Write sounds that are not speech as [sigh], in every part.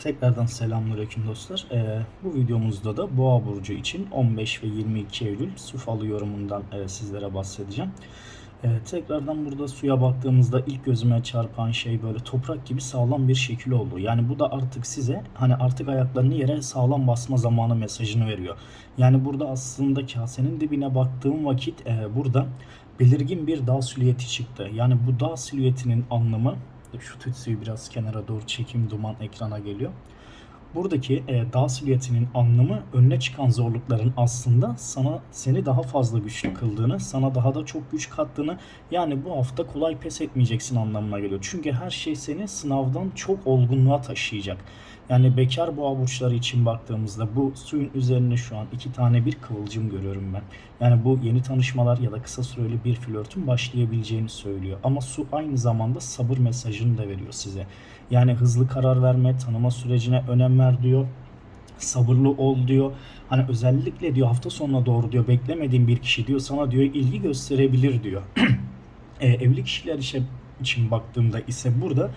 Tekrardan selamünaleyküm dostlar. Ee, bu videomuzda da Boğa burcu için 15 ve 22 Eylül su falı yorumundan e, sizlere bahsedeceğim. Ee, tekrardan burada suya baktığımızda ilk gözüme çarpan şey böyle toprak gibi sağlam bir şekil oldu. Yani bu da artık size hani artık ayaklarını yere sağlam basma zamanı mesajını veriyor. Yani burada aslında kasenin dibine baktığım vakit e, burada belirgin bir dağ silüeti çıktı. Yani bu dağ silüetinin anlamı şu tütsüyü biraz kenara doğru çekeyim duman ekrana geliyor. Buradaki e, dağ silüetinin anlamı önüne çıkan zorlukların aslında sana seni daha fazla güçlü kıldığını, sana daha da çok güç kattığını yani bu hafta kolay pes etmeyeceksin anlamına geliyor. Çünkü her şey seni sınavdan çok olgunluğa taşıyacak. Yani bekar boğa burçları için baktığımızda bu suyun üzerine şu an iki tane bir kıvılcım görüyorum ben. Yani bu yeni tanışmalar ya da kısa süreli bir flörtün başlayabileceğini söylüyor. Ama su aynı zamanda sabır mesajını da veriyor size. Yani hızlı karar verme, tanıma sürecine önem ver diyor. Sabırlı ol diyor. Hani özellikle diyor hafta sonuna doğru diyor beklemediğin bir kişi diyor sana diyor ilgi gösterebilir diyor. [clears throat] e, evli kişiler işe için baktığımda ise burada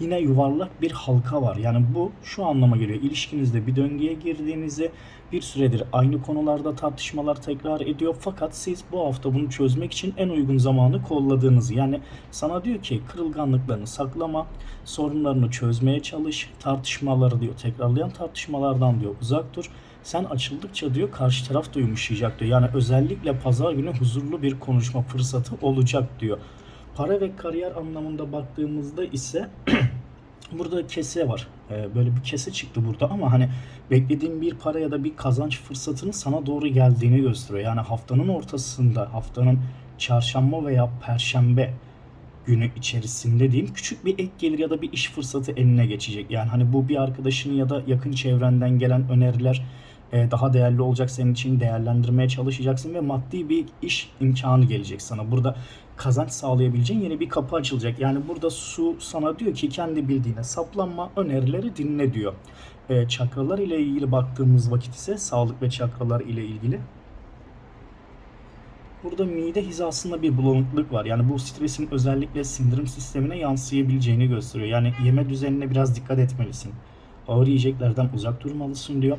yine yuvarlak bir halka var. Yani bu şu anlama geliyor. İlişkinizde bir döngüye girdiğinizi bir süredir aynı konularda tartışmalar tekrar ediyor. Fakat siz bu hafta bunu çözmek için en uygun zamanı kolladığınızı. Yani sana diyor ki kırılganlıklarını saklama, sorunlarını çözmeye çalış, tartışmaları diyor tekrarlayan tartışmalardan diyor uzak dur. Sen açıldıkça diyor karşı taraf da yumuşayacak diyor. Yani özellikle pazar günü huzurlu bir konuşma fırsatı olacak diyor. Para ve kariyer anlamında baktığımızda ise [clears throat] burada kese var. Ee, böyle bir kese çıktı burada ama hani beklediğin bir para ya da bir kazanç fırsatının sana doğru geldiğini gösteriyor. Yani haftanın ortasında, haftanın çarşamba veya perşembe günü içerisinde diyeyim küçük bir ek gelir ya da bir iş fırsatı eline geçecek. Yani hani bu bir arkadaşın ya da yakın çevrenden gelen öneriler e, daha değerli olacak senin için değerlendirmeye çalışacaksın ve maddi bir iş imkanı gelecek sana. Burada kazanç sağlayabileceğin yeni bir kapı açılacak. Yani burada su sana diyor ki kendi bildiğine saplanma, önerileri dinle diyor. E, çakralar ile ilgili baktığımız vakit ise sağlık ve çakralar ile ilgili Burada mide hizasında bir bulanıklık var. Yani bu stresin özellikle sindirim sistemine yansıyabileceğini gösteriyor. Yani yeme düzenine biraz dikkat etmelisin. Ağır yiyeceklerden uzak durmalısın diyor.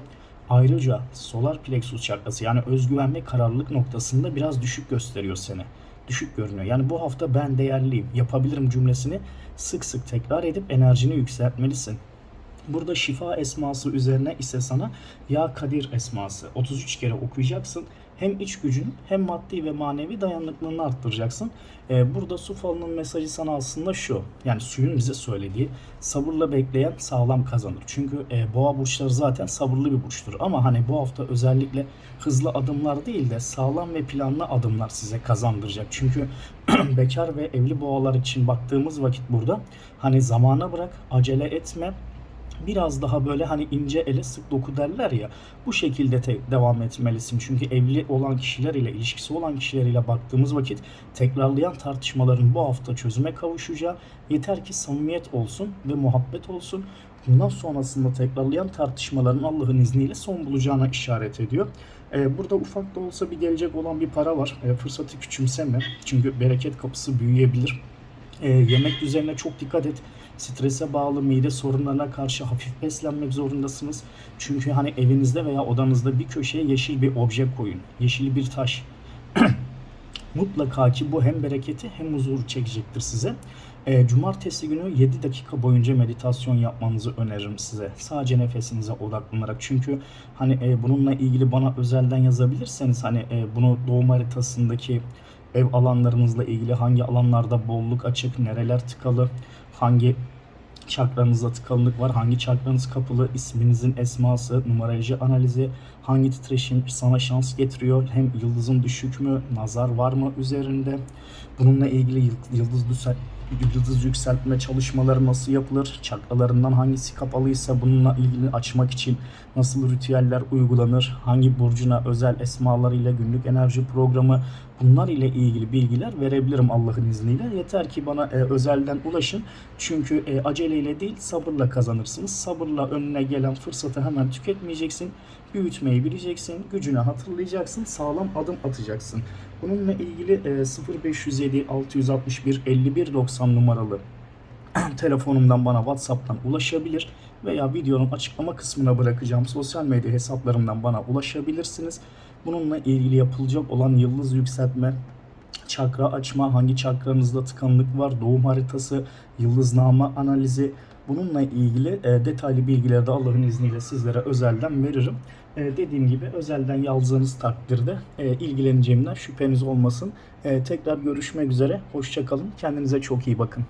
Ayrıca solar plexus çakrası yani özgüven ve kararlılık noktasında biraz düşük gösteriyor seni. Düşük görünüyor. Yani bu hafta ben değerliyim, yapabilirim cümlesini sık sık tekrar edip enerjini yükseltmelisin. Burada şifa esması üzerine ise sana Ya Kadir esması 33 kere okuyacaksın. Hem iç gücünü hem maddi ve manevi dayanıklılığını arttıracaksın. Ee, burada su falının mesajı sana aslında şu. Yani suyun bize söylediği sabırla bekleyen sağlam kazanır. Çünkü e, boğa burçları zaten sabırlı bir burçtur. Ama hani bu hafta özellikle hızlı adımlar değil de sağlam ve planlı adımlar size kazandıracak. Çünkü [clears throat] bekar ve evli boğalar için baktığımız vakit burada hani zamana bırak, acele etme biraz daha böyle hani ince ele sık doku derler ya bu şekilde devam etmelisin. Çünkü evli olan kişiler ile ilişkisi olan kişiler ile baktığımız vakit tekrarlayan tartışmaların bu hafta çözüme kavuşacağı yeter ki samimiyet olsun ve muhabbet olsun. Bundan sonrasında tekrarlayan tartışmaların Allah'ın izniyle son bulacağına işaret ediyor. Ee, burada ufak da olsa bir gelecek olan bir para var. Ee, fırsatı küçümseme. Çünkü bereket kapısı büyüyebilir. Ee, yemek düzenine çok dikkat et. Strese bağlı mide sorunlarına karşı hafif beslenmek zorundasınız. Çünkü hani evinizde veya odanızda bir köşeye yeşil bir obje koyun. Yeşil bir taş. [clears throat] Mutlaka ki bu hem bereketi hem huzuru çekecektir size. E, cumartesi günü 7 dakika boyunca meditasyon yapmanızı öneririm size. Sadece nefesinize odaklanarak. Çünkü hani e, bununla ilgili bana özelden yazabilirseniz hani e, bunu doğum haritasındaki ev alanlarınızla ilgili hangi alanlarda bolluk açık, nereler tıkalı, hangi çakranızda tıkanıklık var, hangi çakranız kapalı, isminizin esması, numaroloji analizi, hangi titreşim sana şans getiriyor, hem yıldızın düşük mü, nazar var mı üzerinde, bununla ilgili yıl- yıldız yıldız yükseltme çalışmaları nasıl yapılır, çakralarından hangisi kapalıysa bununla ilgili açmak için nasıl ritüeller uygulanır, hangi burcuna özel esmalarıyla günlük enerji programı bunlar ile ilgili bilgiler verebilirim Allah'ın izniyle. Yeter ki bana e, özelden ulaşın. Çünkü e, aceleyle değil sabırla kazanırsınız. Sabırla önüne gelen fırsatı hemen tüketmeyeceksin. Büyütmeyi bileceksin. Gücünü hatırlayacaksın. Sağlam adım atacaksın. Bununla ilgili e, 0507 661 51 90 numaralı [clears throat] telefonumdan bana WhatsApp'tan ulaşabilir. veya videonun açıklama kısmına bırakacağım sosyal medya hesaplarımdan bana ulaşabilirsiniz. Bununla ilgili yapılacak olan yıldız yükseltme, çakra açma, hangi çakranızda tıkanıklık var, doğum haritası, yıldızname analizi bununla ilgili e, detaylı bilgileri de Allah'ın izniyle sizlere özelden veririm. E, dediğim gibi özelden yazdığınız takdirde e, ilgileneceğimden şüpheniz olmasın. E, tekrar görüşmek üzere. Hoşçakalın. Kendinize çok iyi bakın.